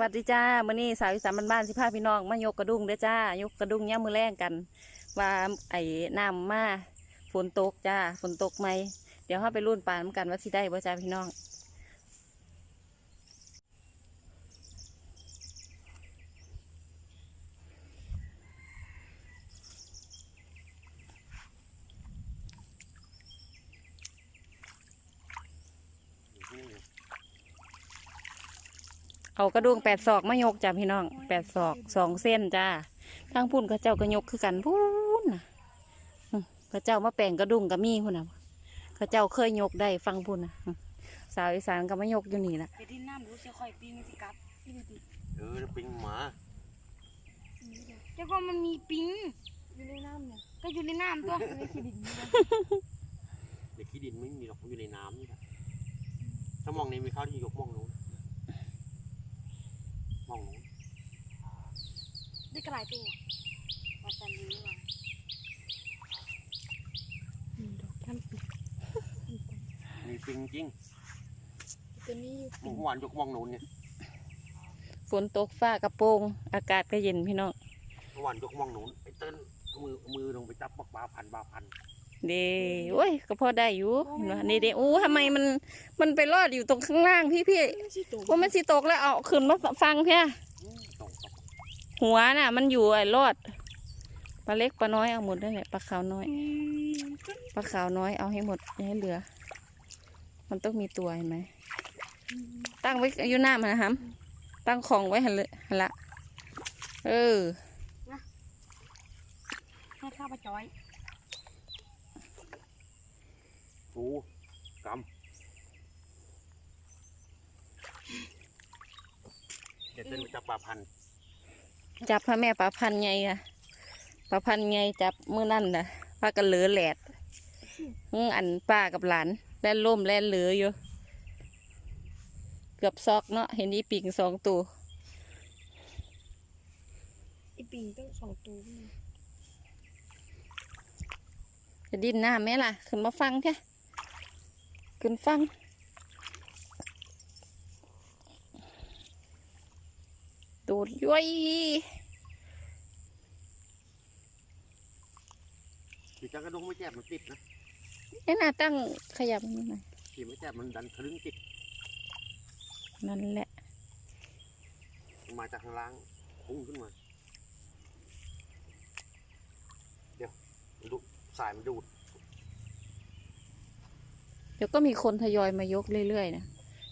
วัสดีจ้ามื่อนี้สาวอีสานบ้านๆสิพาพี่น้องมายกกระดุงเด้อจ้ายกกระดุงย่ามมือแรงกัน ว่าไอ้น้ำมาฝนตกจ้าฝนตกไหมเดี๋ยวเฮาไปรุ่นปานกันว่าสิได้บ่จ้าพี่น้อง เอากระดุงแปดศอกมายกจ้าพี่น้องแปดศอกสองเส้นจ้าทางพุ่นเขาเจ้าก็ยกคือกันพูนน่ะอืมเขาเจ้ามาแปลงกระดุงก็มีพุ่นน่ะเขาเจ้าเคยยกได้ฟังพุ่นน่ะอืมสาวอีสานก็มายกอยู่นี่ละไปที่น้ำรู้สึกค่อยปิงสิครับนี่มันปิงเออแล้วปิงหมาเจ้าก็มันมีปิงอยู่ในน้ำเนี่ยก็อยู่ในน้ำตัวในขี้ดินนี่นะในขี้ดินไม่มีหรอกมันอยู่ในน้ำนี่แหละถ้ามองนี้มีเขาที่ยกมองนู้น มองนู้นได้กระไรปิงอะมาจันนี้ว่ะมีปิงจริงตัวนี้เมื่อวานยกมองนู้นเนี่ยฝนตกฟ้ากระโปรงอากาศก็เย็นพี่น้องเมื่อวานยกมองนู้นไอ้เติ้ลเอามือเอามือลงไปจับปักบาพันบาพัน เด้โอ้ยก็พอได้อยู่เห็นไหมนี่เด้อู้ทำไมมันมันไปรอดอยู่ตรงข้างล่างพี่พี่ไม่ใช่ตัวว่ามันสิตกแล้วเอาขึ้นมาฟังเพี่ยอืมตกตกหัวน่ะ มันอยู่ไอ้รอดปลาเล็กปลาน้อยเอาหมดนั่นแหละปลาขาวน้อยอืมปลาขาวน้อยเอาให้หมดอย่าให้เหลือ มันต้องมีตัวเห็นไหมตั้งไว้อยู่หน้ามันนะครับตั้งของไว้หันเลยหันละเออให้ข้าวปลาจอย โอ้กำเดี๋ยวเติ้ลไปจับปลาพันจับพระแม่ปลาพันไงอะปลาพันไงจับมือนั่นน่ะปลากระเหลือแหลดอื้ออันป้ากับหลานแล่นล่มแล่นเหลืออยู่ เกือบซอกเนาะเห็นอีปิงสองตัวไอปิงต้องสองตัวนี่จะดิ้นหน้าไหมล่ะ ขึ้นมาฟังแค่ ขึ้นฟังตูดย้อยที่จักกระดงไม่แจ็บมันติดนะเอ้น่าตั้งขยับนิดหน่อยที่ไม่แจ็บมันดันทะลึ่งติด นั่นแหละมันมาจากข้างล่างพุ่งขึ้นมา เดี๋ยวมันดูสายมันดูด เดี๋ยวก็มีคนทยอยมายกเรื่อยๆนะ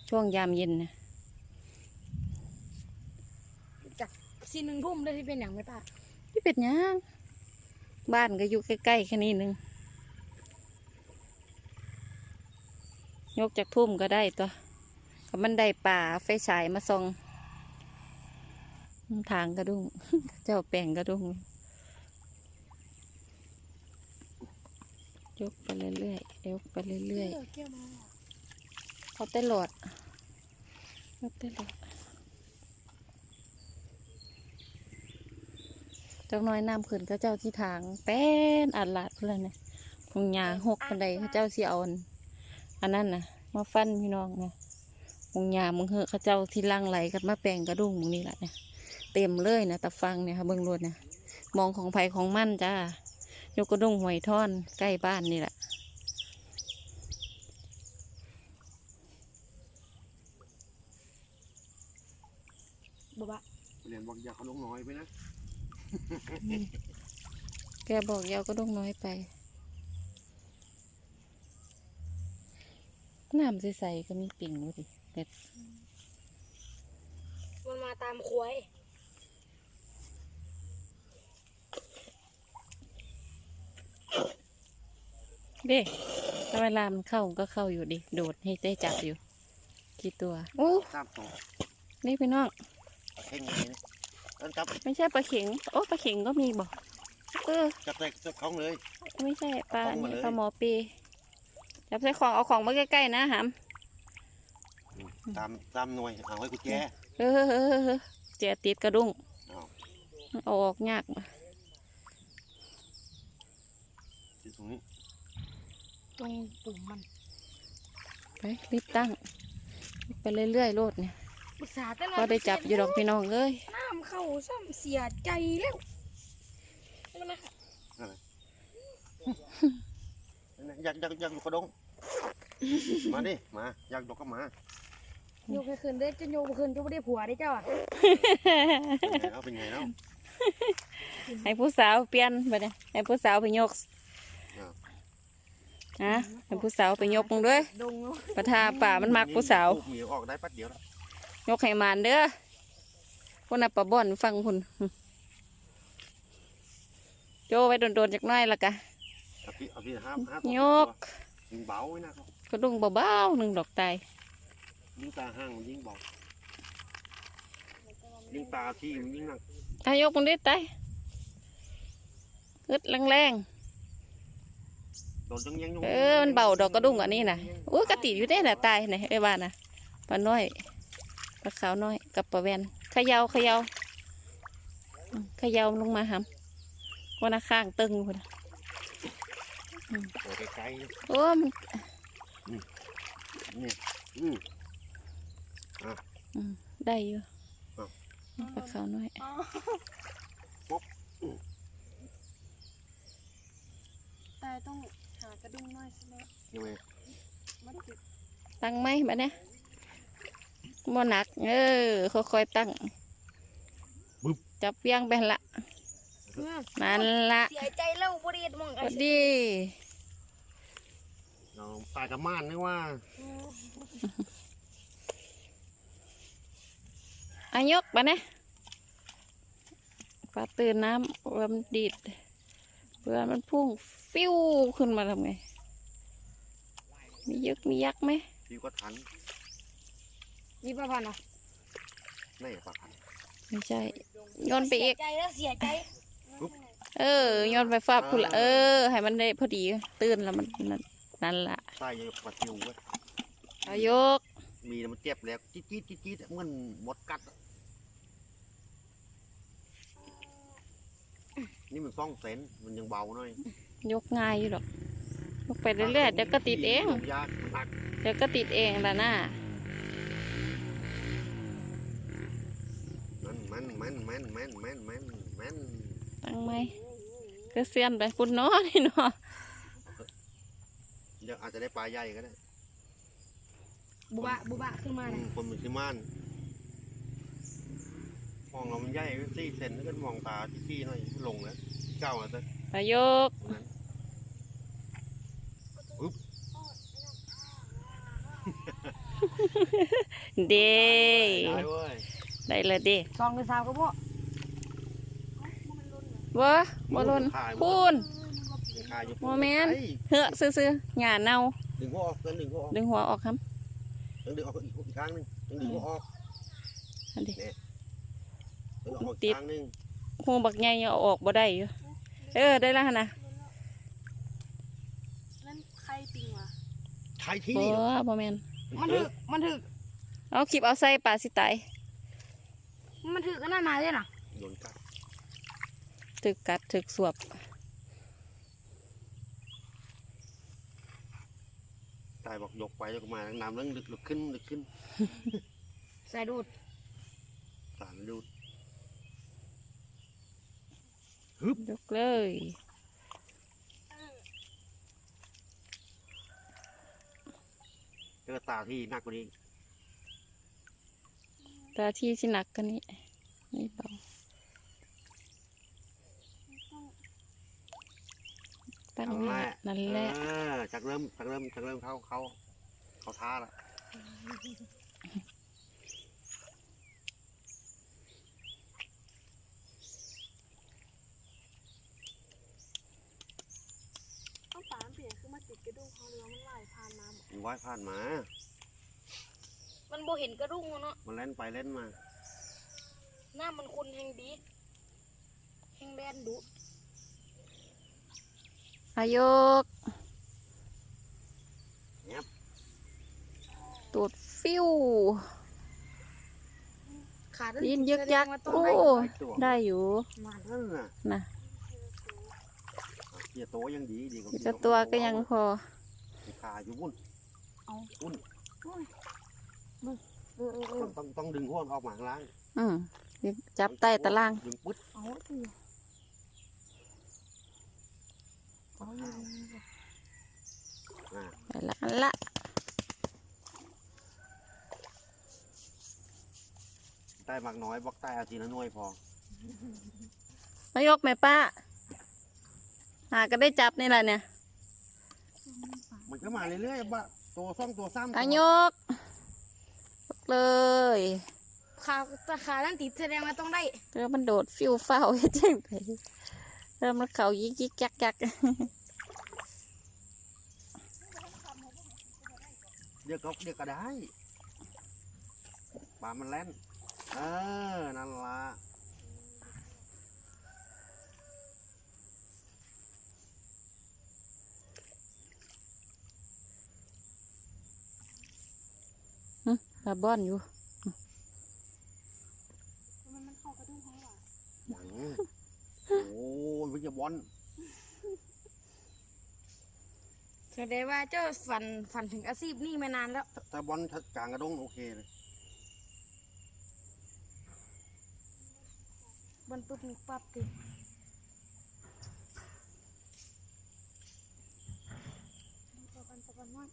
ช่วงยามเย็นนะจากซีหนึ่งทุ่มได้ที่เป็นอย่างไรป้าที่เป็ดหยังบ้านก็อยู่ใกล้ๆแค่นี้นึงยกจากทุ่มก็ได้ตัวก็มันได้ป่าไฟฉายมาส่องทางกระดุง เจ้าแปลงกระดุง ยกไปเรื่อยๆยกไปเรื่อยๆเกี่ยวมาเขาเต้นหลอดเขาเต้นหลอดจักหน้อยน้ำขึ้นเขาเจ้าที่ทางแป้นอัดลาดเพื่อนเนี่ยพงหญ้าหกกันใดเขาเจ้าเสียเอาอันอันนั้นนะมาฟันพี่น้องนะพงหญ้ามึงเหอะเขาเจ้าที่ล่างไหลกันมาแปลงกระดุงมึงนี่แหละเนี่ยเต็มเลยนะตะฟังเนี่ยค่ะเบิ้งรถเนี่ยมองของไผของมั่นจ้า ยกกระดุงหวยท่อนใกล้บ้านนี่แหละบ๊บะเรียนบอกอย่าเขาลงน้อยไปนะ แกบอกยาวก็ต้องน้อยไป น้ำใสๆก็มีปิ่งอยู่ดิเด็ดมันมาตามควาย เด้ถ้าเวลามันเข้ามันก็เข้าอยู่ดิ โดดให้ได้จับอยู่ กี่ตัวโอ้ตามต่อนี่พี่น้องเข่งอย่างนี้นะต้นจับไม่ใช่ปลาเข็ง โอ้ปลาเข็งก็มีบอกเออจับใส่จับของเลย ไม่ใช่ปลาเอาของมาเนี่ยเลย ปลาหมอปีจับใส่ของเอาของมาใกล้ๆนะหามตามตามหน่วยเอาไว้กุญแจ เออเออเออเออเจียติดกระดุงเอา เอาออกยากที่ตรงนี้ ตรงปุ่มมัน ไปรีบตั้ง ไปเรื่อยๆโลดเนี่ยอุตส่าห์แต่ละก็ได้จับอยู่ดอกพี่น้องเอ้ยน้ำเข้าซ้ำเสียใจแล้วนั่นนะคะอยากอยากอยากอยู่กระดง มาดิ มาอยากดอกก็มาโยกให้คืนได้จะโยกบ่คืนจะไม่ได้ผัวได้เจ้าอะเป็นไงแล้วเป็นไงแล้วให้ผู้สาวเปลี่ยนไปเนี่ยให้ผู้สาวไปยกอ้าว ฮะให้ผู้สาวไปยกมึงด้วยดงเนาะประทาป่ามันมักผู้สาวลูกเมียออกได้แป๊บเดียวแล้วยกให้มานเด้อคนน่ะปะบ่อนฟังคุณโจไว้โดนๆจักหน้อยละกะเอาพี่เอาพี่ห้ามห้ามยกยิงเบาไว้นะครับกระดุงเบาๆหนึ่งดอกตายยิงตาห้างมันยิงเบายิงตาที่มันยิงหนักอายกมันได้ตายอึดแรงโดนจังยังๆ เออมันเบาดอกกระดุงอันนี้นะอุ้ยกระติดอยู่ได้น่ะตายไหนไอ้บ้านน่ะปลาน้อยปลาขาวน้อยกับปลาแวนเขยาวขยาวอืมเขยาวลงมาหำวันน่ะข้างตึงคนน่ะโอ้ไกลโอ้มันๆนี่อืมอืมได้อยู่อ้าวปลาขาวน้อยแต่ต้องหา กระดุมหน่อยใช่ไหมยังไงมันติดตั้งไหมแบบเนี้ยบ่หนัก เออค่อยๆตั้งจับเวียงไปหั่นละเนี่ยนั่นละเสียใจแล้วบริเวณมองพไอ้อสิดีเราตายกับม่านนึกว่าอายกไปเนี่ยปลาตื่นน้ำเรือมันดีด เรือมันพุ่งฟิวขึ้นมาทำไง มียึกมียักษ์ไหมพี่ก็ทันนี่ประพันธ์เหรอนี่ปะพันไม่ใช่โยนไปอีก เสียใจแล้วเสียใจเออโยนไปฟาดพุ่นละเออ ให้มันได้พอดีตื่นแล้วมันนั่นนั่นละใต้ยังปลาซิวเว้ยเอายก มีแต่มันเจ็บแล้วจี๊ดจี๊ดจี๊ดจี๊ดเหมันหมดกัดอะ นี่มันซ่องเซนมันยังเบาหน่อยยกง่ายอยู่ดอกยกไปเรื่อยๆเดี๋ยวก็ติดเอง ยากหนักเดี๋ยวก็ติดเองละน่ามันมันมันมันมันมันมันมันตั้งไหมก็เสียนไปพุ่นเน้อนี่เนาะเดี๋ยวอาจจะได้ปลาใหญ่ก็ได้บุบะบุบะขึ้นมาอืน่ะมคนมันคือม่าน มองเรามันใหญ่สี่เซนแล้วก็มองตาที่ๆหน่อยลงแล้วเก้าแล้วแต่เอายกตรงนั้นปึ๊บเด้ได้เว้ยได้เลยเด้สองหรือสามก็พอบ่บ่ลนขายพูนยังขายอยู่โมเมนต์ไอ้เหือะซื่อๆหญ้าเน่าดึงหัวออกดึงหัวออกดึงหัวออกครับดึงออกอีกอีกข้างหนึงดึงหัวออกอันนี้ดึงออก ติอีดกข้างหนึงหัวบักใหญ่เอาออกบ่ได้อยู่ เออได้แล้วหั่นนะนั่นใครปิงวะใช้ที่บ่นี่เหรอบ่แม่นมันถึกมันถึกเอาคลิปเอาใส่ปลาสิตายมันถึกก็น่ามาเลยน่ะโดนกัดถึกกัดถึกสวบตายบอกยกไปยกมาน้ำเรื่องลึกลึกขึ้นลึกขึ้น ใส่ดูดสารดูด ยกเลยเจอตาที่หนักกว่านี้ ตาที่สิหนักกันนี้ นี่เบาตั้งเอาแหแหละละนั่นแหละเออจากเริ่มจากเริ่มจากเริ่มเข้าเข้าเข้าท่าละ เอาปลาเปลี่ยนคือมาติดกระดุมเขาเรือมันไหลผ่านน้ มัน ว่ายผ่านมาำมันโบเห็นกระดุมเนาะ มันเล่นไปเล่นมา หน้ามันคุณแหงดีแหงแดนดุอายกเงียบตูดฟิว ขาดยินยึกยักแสดงว่าต้งโอ้ให้ตัวได้อยู่มาเท่านั้นน่ะนะเกียร์โตวยังดีดีกว่าอีกแต่ตัวก็ยังพอขาอยู่บุ่น เอาบุ่นไปอเออเออต้องต้องต้องดึงหัวมันออกมาข้างล่างอืมจับใต้ตาราง ดึงปึ๊ดเอาสิเอาอยู่อ่าไปละอันละใต้มากน้อยบล็อกใต้เอาทีละหน่วยพอมายกแม่ป้า หาก็ได้จับนี่แหละเนี่ย มันก็มาเรื่อยๆบะ ตัวซ่องตัวซ้ำอายกยกเลยขาตาขานั่นติดแสดงว่าต้องได้เริ่มมันโดดฟิวเฝ้าเฮ็ดจังไดเริ่มมันเขายิกยิกยักยักเดี๋ยวก็เดี๋ยวก็ได้ปลามันแล่นเออนั่นละ ปลาบ้อนอยู่มันเข้ากระดุมเขาหรอหยังโอ้ยมันจะบอลแสดงว่าเจ้าฝันฝันถึงอาชีพนี่มานานแล้ว ถ้าบอลกลางกระดงโอเคเลยบนปุ๊บมีปั๊บติดตะกันตะกันว่า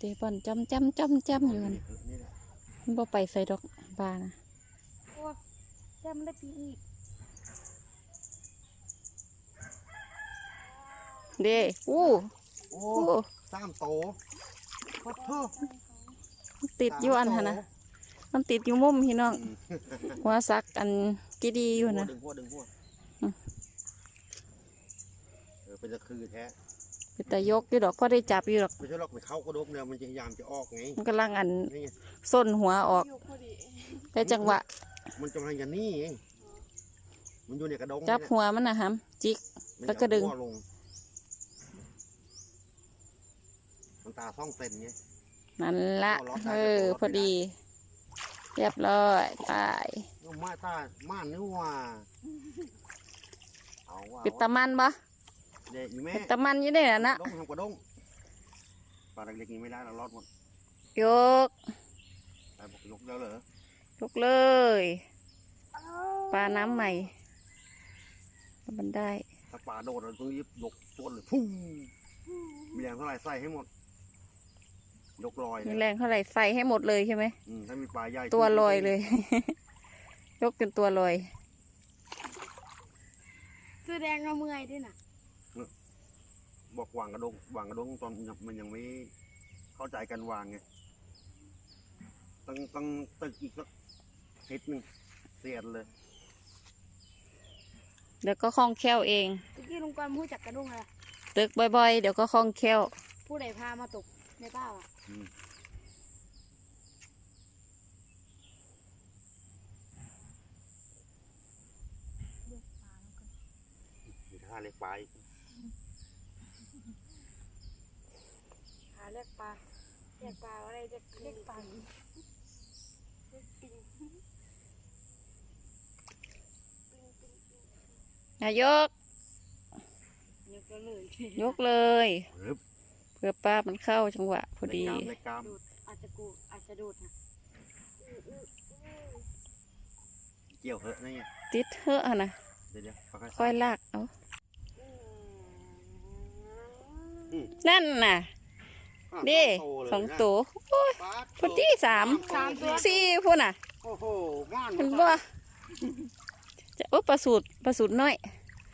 เดบอนจำจำจำจำอยู่หั่นนี่แหละมันบ่ไปใส่ดอกปลานะโอ้แจ่มได้ปีอีกเด้อู้โอ้อู้สามโตขอโทษมันติดอยู่อันหั่นนะมันติดอยู่มุมพี่น้องอืมหัวซักอันกีดีอยู่นะดึงหัวดึงหัวอืมเออเป็นตะคือแท้ เป็นแต่ยกอยู่ดอกก็ได้จับอยู่ดอก ไม่ใช่หรอกไปเข้ากระดกเนี่ยมันจะพยายามจะออกไงมันกำลังอันนี่ไงส้นหัวออก อยู่พอดีได้จังหวะ มันกำลังจะหนี่เองมันอยู่ในกระดงจับนี่แหละหัวมันนะฮัมจิกมันแล้วก็ดึงเอาหัวลงมันตาซ่องเต็นไง นั่นละหัวเราะได้เออ แต่ตัวเราพอดี เรียบร้อยไปเอามาตาม่านนึกว่าเอาว่าปิดตะมันบ่ เด็กอีแม่ปิดตะมันอยู่ได้น่ะนะดงทำกระดงปลาเล็กๆนี้ไม่ได้เรารอดหมดยกแต่บอกยกแล้วเหรอยกเลยปลาน้ำใหม่ มันได้ถ้าปลาโดดเราต้องยิบยกตัวเลยพุ่งมีแรงเท่าไหร่ใส่ให้หมด ยกลอยเลมียแรงเท่าไหร่ใส่ให้หมดเลยใช่ไหมอืมถ้ามีปลาใหญ่ตัวลอยเลย ยกจนตัวลอยแสดงว่าเมื่อยด้วยน่ะ บอกวางกระดงวางกระดงตอนมันยังไม่เข้าใจกันวางไงต้องต้องตึกอีกสักทิศหนึ่งเสียดเลย เดี๋ยวก็คล่องแคล่วเอง ตะกี้ลุงกรพูดจากกระดุงอะไรตึกบ่อยๆ เดี๋ยวก็คล่องแคล่ว ผู้ใดพามาตกในเป้าอะอืม มีท่าเล็กปลาอีก หา เรียกปลาเรียกปลาอะไรเรียกเรียกปลานายกเรียกก็เลยยกเลยฮึบเพื่อป้ามันเข้าจังหวะพอดี ในกามในกามดอาจจะกูอาจจะดูดนะเกี่ยวเหอะนี่ไงติดเถอะอะนะเดี๋ยวเดี๋ยวค่อยๆค่อยลากเอา นั่นน่ะ อะดิโตเลยสองนะตัวโอ้ยปลาพอดีสามสามตัวสี่พุ่นน่ะโอ้โหว่านเห็นบ่จะโอ้ปลาสูตรปลาสูตรน้อย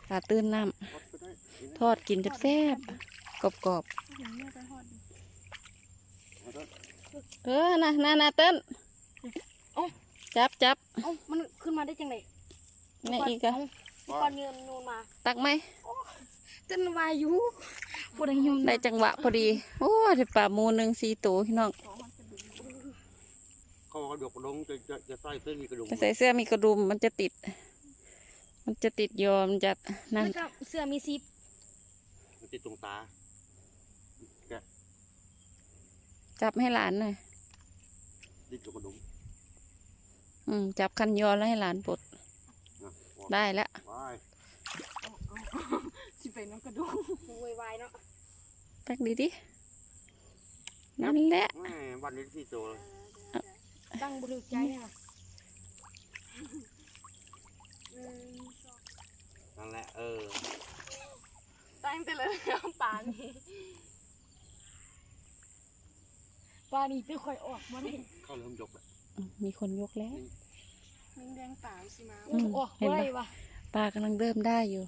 ปลาตื้นน้ำทอดกินจับแซ่บกรอบกรอบๆเออน่ะน่ะน่ะเต้นจับจับเอ้ามันขึ้นมาได้จังไงนี่อีกอะก่อนเงินนูนมา ตักไหมเต้นวาอ ยุผู้ใดยมได้จังหวะพอดี โอ้ยได้ปลาหมูหนึ่งสี่ตัวพี่น้องเขาบอกว่าดกกระดงจะจะจะใส่เส้นมีกระดุมจะใส่เสื้อมีกระดุมมันจะติด มันจะติดโยมนจะนั่นแล้วก็เสื้อมีซิปมันติดตรงตาแกะจับให้หลานหน่อยติดตรงกระดุมอืมจับคันยอแล้วให้หลานปลดนะออกได้แล้วไปสิ เป็นน้ำกระดูกวยวายเนาะตักดีดิ นั่นแหละ แม่วันนี้ที่ตัวเลยสตั้งบริใจค่ะหนึ่งสองนั่นแหละเออ ตั้งแต่เลยป่านี้ป่านี้จะค่อยออกมาเลยเข้าเริ่มยกแล้วอืมมีคนยกแล้วแดงแดงป่าสิมาอืมออกเห็นไว้ปะวะ ปลากำลังเริ่มได้อยู่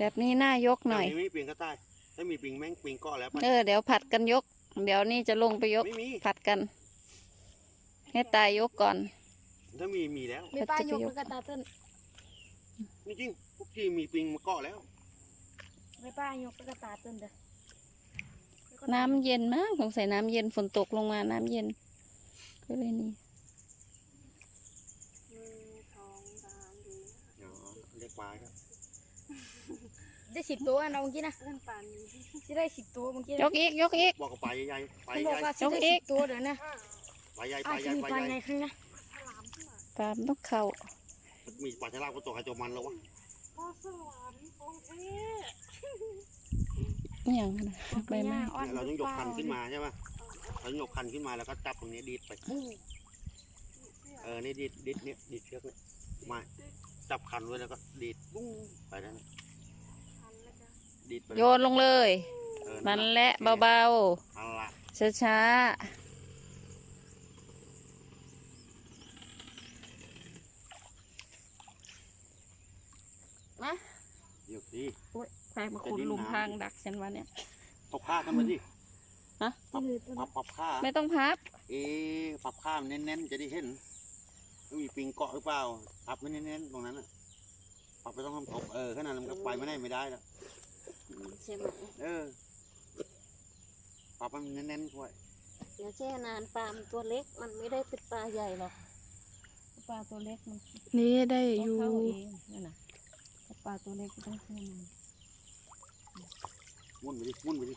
แบบนี้น่ายกหน่อยแต่ไม่มีปิงก็ใต้ถ้ามีปิงแม่งปิงเก็แล้วไปเออเดี๋ยวผัดกันยก เดี๋ยวนี่จะลงไปยก ไม่มี ผัดกัน ให้ตายยกก่อน ถ้ามีมีแล้วไม่ป้ายกมันกระตาต้นจริงๆพวกที่มีปิงมาเกาะแล้วไม่ป้ายกมันกระตาต้นเด้อน้ำเย็นมากสงสัยน้ำเย็นฝนตกลงมาน้ำเย็นก็เลยนี่ หนึ่งสองสามสี่ อ๋อเรียกปลาครับ ได้สิบตัวนะเมื่อกี้นะเล่นป่านี้ที่ได้สิบตัวเมื่อกี้ยกอีกยกอีก บอกกับปลาใหญ่ๆปลามันใหบอกญ่ว่าสิได้ยกอีสิกบตัวเดี๋ยวนะปลาใหญ่ปอะลาใหจะญ่มีปลาปลาใหไงญ่ครั้งนะปลามนต้องเข่ามีปลาฉลามก็ตัวใครตัวมันแล้ววะปลาสวรรค์โอเคอหย่างนั้นนะใบไม้ เนี่ยเราต้องยกคันขึ้นมาใช่ไหมเราต้องยกคันขึ้นมาแล้วก็จับตรงนี้ดีดไปเออนี่ดีดดีดเนี่ยดีดเชือกเนี่ยมาจับคันไว้แล้วก็ดีดปุ้งไปนั่นน่ะ ดีดไปโยนลงเลย เออนั่นแหละเบาเอาละๆช้าๆมาเดี๋ยวสิใครมาขุดหลุมพรางดักฉันวะเนี่ย ปรับผ้ากันมาดิฮะ ปรับปรับปรับผ้าไม่ต้องพับ เอ๊ะปรับผ้ามันแน่นๆจะได้เห็นว่ามีปิงเกาะหรือเปล่าปรับมันแน่นๆตรงนั้นอะปรับไปต้องทำตกเออขนาดนั้นมันก็ไปไม่ได้ไม่ได้แล้ว ใช่ไหมเออปรับให้มันแน่นๆด้วยเดี๋ยวแช่นานปลามันตัวเล็กมันไม่ได้เป็นปลาใหญ่หรอกปลาตัวเล็กมันนี่ได้ต้อองยู่เข้าเองนั่นน่ะถ้าปลาตัวเล็กก็ต้องเข้ามันมุ่นไปดิมุ่นไปดิ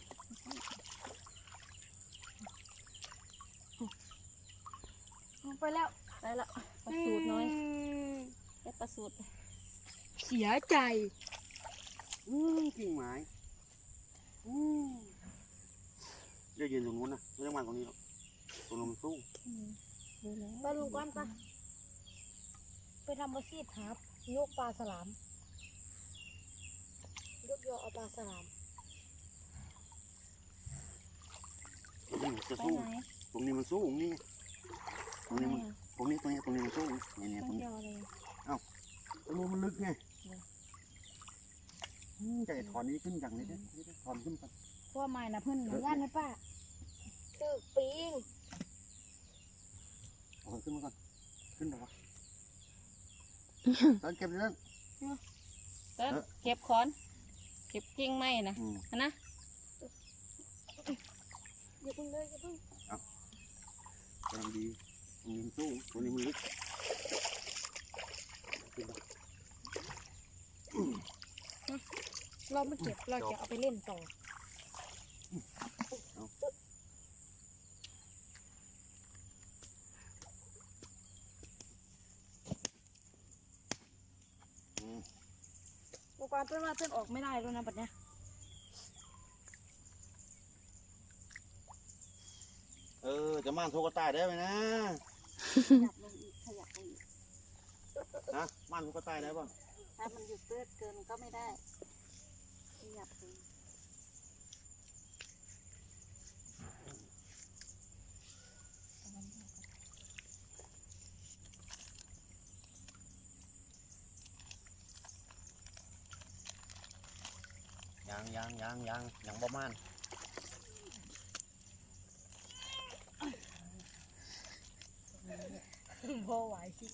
ไปแล้วได้ละปลาสูตรน้อยแค่ปลาสูตรเสียใจ อืมกิ่งไม้อืมเดี๋ยวยืนตรงนู้นนะไม่ต้องมาตรงนี้หรอกตรงนู้นมันสู้อืมดูแล้วไปลูกกันปะไปทำอาชีพครับยกปลาสลามยกยอเอาปลาสลามตรงนี้มันจะไปสู้ไหนตรงนี้มันสู้ตรงนี้ตรงนี้มันอะตรงนี้ตรงนี้ตรงนี้มันสู้เนี่ยเนี่ยต้ตอรงงนี้เดียวเลยตรงนู้นมันลึกไงเหรออืมจะ ไอ้ถอนนี้ขึ้นอย่างนี้ดิถอนขึ้นไปพวกไม้นะเพื่อนหนูย่านไหมป้าตึกปิงเอาขึ้นมาก่อนขึ้นหรอวะตอนเก็บเลยนั่นเต้นเออเก็บขอน เก็บกิ่งไม้นะอืมอันนะอย่าเพิ่งเลยอย่าเพิ่งกำลังดีตรงนี้มันสู้ตรงนี้มันลึกขึ้นไป เราไม่เก็บเราจะเอาไปเล่นต่ออืมโอกาสเพื่อนว่าเพื่อนออกไม่ได้แล้วนะบัดเนี้ยเออ จะม่านโทรกระต่ายได้ไหมนะ ขยับลงอีกขยับลงอีกนะม่านโทรกระต่ายได้ป่ะถ้ามันหยุดเลือดเกินก็ไม่ได้ ขยับลงยังยังยังยังยังประมาณพอไหวสิ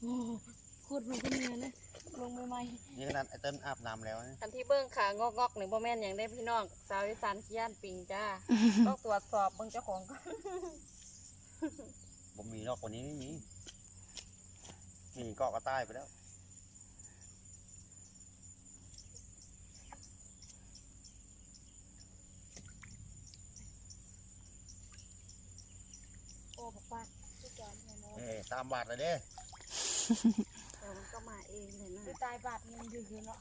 โอ้โคตรมันก็เนียนเลยลงใหม่ นี่ขนาดไอ้เต้นอาบน้ำแล้วนะอันที่เบิ้งขางอกงอกๆหนึ่งพ่อแม่นอย่างได้พี่น้องสาวอีสานขี้ย่านปิงจ้า ต้องตรวจสอบเบิ้งเจ้าของก่อนผมมีหรอกกว่านี้ไม่มีมีเกาะกระต่ายไปแล้วๆโอ้บอกว่าทุกอย่างแน่นอนเอ้ยตามบาทเลยเด้ไปแต่มัน ก็มาเองเลยนะคือตายบาดมันอยู่คือเนาะ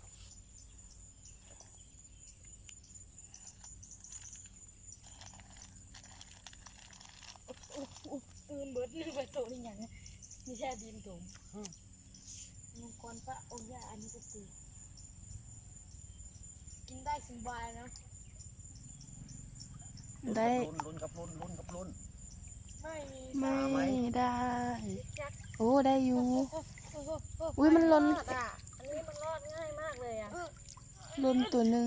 ตื่นเบิดนึกไปโตนี่อย่างนี้ไม่ใช่ดินถมมังกรพระองค์ย่าอันนี้ก็คือกินได้สบายนะได้ลุ้นกับลุ้นลุ้นกับลุ้นไม่ได้ โอ้ ได้อยู่ อุ้ยมันลนอันนี้มันรอดง่ายมากเลยอะลนตัวหนึ่ง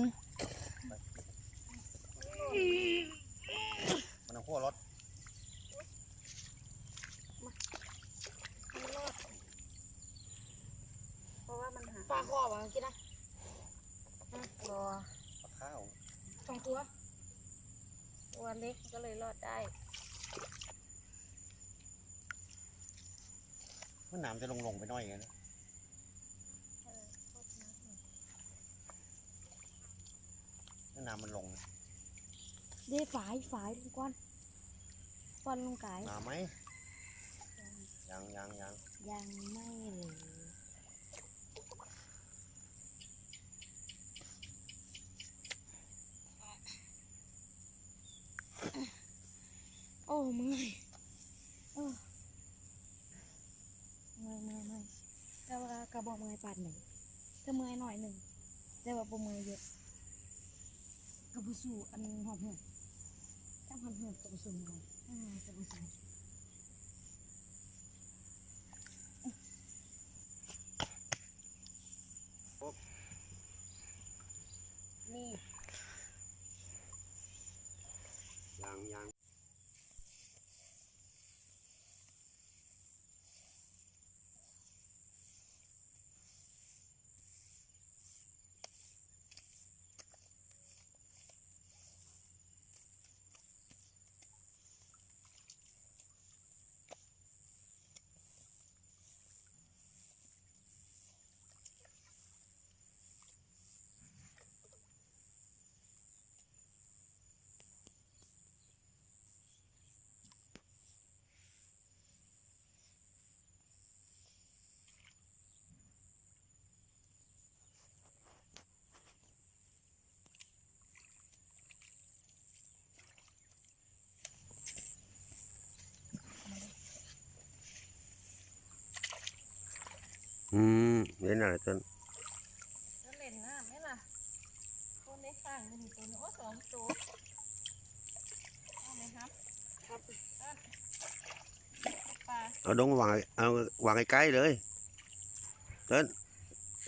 มันเอาขั้วรถมันรอดเพราะว่ามันหาปลาคอบอะกินนะรอกับข้าวสองตัวตัวเล็กก็เลยรอดได้ มันน้ำจะลงลงไปหน่อยไงนะถ้าน้ำมันลงนะเด้ฝายฝายลุงก้อนก้อนลุงไก่น้ำไหมยังยังยังยังไม่เลยโอ้มึง ไม่ไม่ไม่ แต่ว่ากระบอกเมยปาดหนึ่งก็เมยหน่อยหนึ่งแต่ว่าปเมยเยอะกระบุสูอันหอมเหือดตั้งหอมเหือดกระบุสูหน่อยอ่ากระบุสู อืมเล่นอะไรต้นแล้วเล่นน้ำไหมล่ะคนได้ข้างหนึ่งตัวหนึ่งโอ้สองตัวเอาไหมครับครับปลาเอาดงวางเอาวางใกล้ๆเลยต้น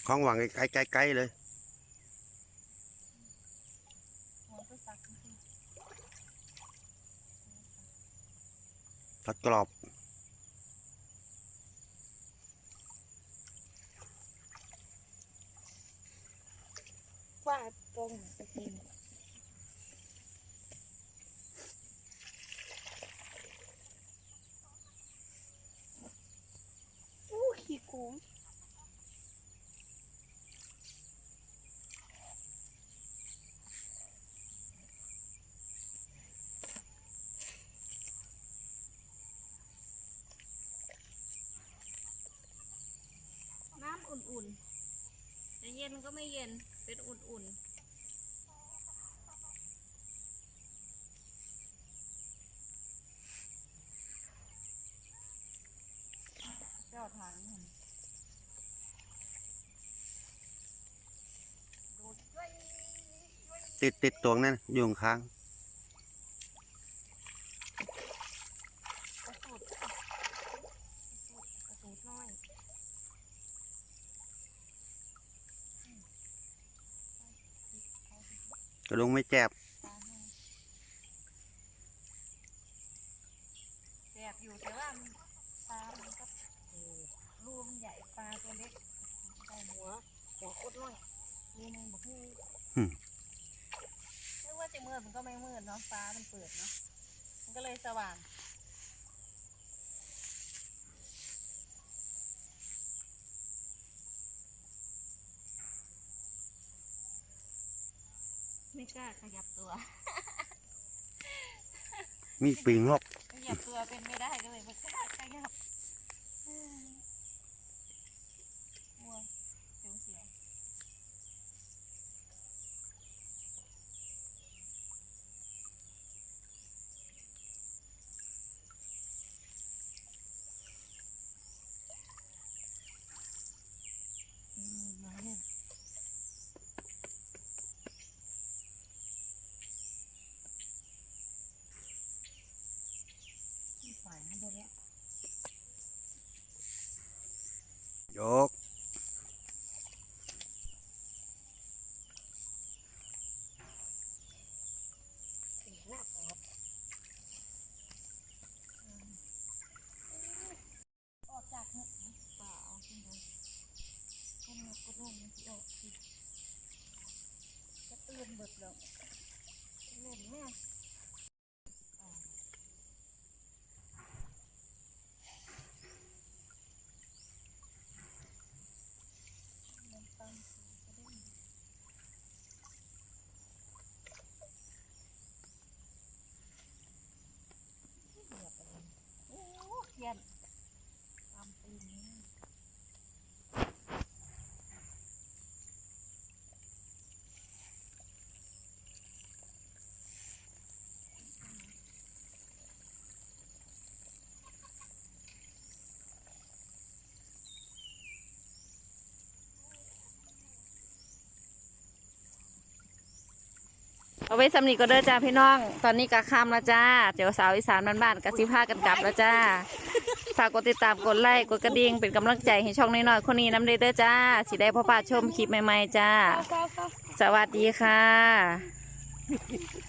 ของวางใกล้ๆใกล้ๆเลยหัวตัวสักจริงทอดกรอบ ฟาดตรงตะกินอู้ขี้โกงน้ำอุ่นๆแต่เย็นก็ไม่เย็น เป็นอุ่นๆเจ้าทางนี่ดูดด้วยติดติดตัวนั่นอยู่ข้าง กระสุดกระสุดน้อย กระดงไม่แจ็บ ปลาแห้งแสบ อยู่แต่ว่ามันปลามันก็เออรูมันใหญ่ปลาตัวเล็กได้หัวหัวโคตรน้อยรูมันบอกให้ไม่ว่าจะมืดมันก็ไม่มืดเนาะฟ้ามันเปิดเนาะมันก็เลยสว่างไม่กล้าขยับตัว มีปิงหร อกขยับตัวเป็นไม่ได้ก็เลยไม่กล้าขยับ ยก ออกจากเนื้อป่าเอาขึ้นเลยก้มนกกระด้งมันสิออกสิจะเตือนเบิดแล้วเล่นแม่ โอ้เขียนตามตีนนี่ เอาไว้สำนีก็เด้อจ้าพี่น้อง ตอนนี้กะค่ำแล้วจ้าเดี๋ยวสาวอีสานบ้านๆกะซิผ้ากันกลับแล้วจ้า ฝากกดติดตามกดไลค์กดกระดิ่งเป็นกำลังใจให้ช่องน้อยๆคนนี้น้ำเด้อเด้อจ้าสิได้พ่อป้าชมคลิปใหม่ๆจ้าเก้าเก้าสวัสดีค่ะ